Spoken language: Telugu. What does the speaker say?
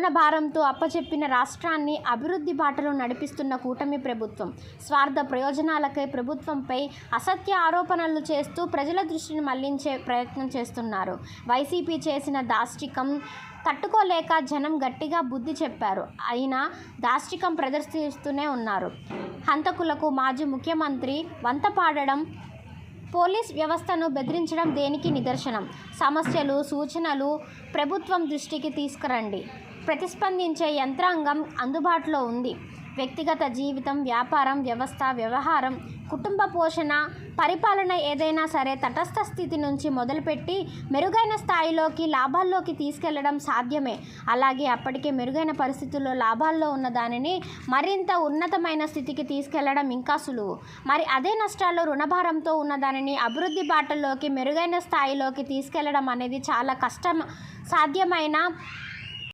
రుణ భారంతో అప్పచెప్పిన రాష్ట్రాన్ని అభివృద్ధి బాటలో నడిపిస్తున్న కూటమి ప్రభుత్వం. స్వార్థ ప్రయోజనాలకై ప్రభుత్వంపై అసత్య ఆరోపణలు చేస్తూ ప్రజల దృష్టిని మళ్ళించే ప్రయత్నం చేస్తున్నారు. వైసీపీ చేసిన దాష్టికం తట్టుకోలేక జనం గట్టిగా బుద్ధి చెప్పారు. అయినా దాష్టికం ప్రదర్శిస్తూనే ఉన్నారు. హంతకులకు మాజీ ముఖ్యమంత్రి వంత పాడడం పోలీస్ వ్యవస్థను బెదిరించడం దేనికి నిదర్శనం? సమస్యలు సూచనలు ప్రభుత్వం దృష్టికి తీసుకురండి. ప్రతిస్పందించే యంత్రాంగం అందుబాటులో ఉంది. వ్యక్తిగత జీవితం వ్యాపారం వ్యవస్థ వ్యవహారం కుటుంబ పోషణ పరిపాలన ఏదైనా సరే తటస్థ స్థితి నుంచి మొదలుపెట్టి మెరుగైన స్థాయిలోకి లాభాల్లోకి తీసుకెళ్ళడం సాధ్యమే. అలాగే అప్పటికే మెరుగైన పరిస్థితుల్లో లాభాల్లో ఉన్న దానిని మరింత ఉన్నతమైన స్థితికి తీసుకెళ్ళడం ఇంకా సులువు. మరి అదే నష్టాల్లో రుణభారంతో ఉన్న దానిని అభివృద్ధి బాటల్లోకి మెరుగైన స్థాయిలోకి తీసుకెళ్ళడం అనేది చాలా కష్టం సాధ్యమైన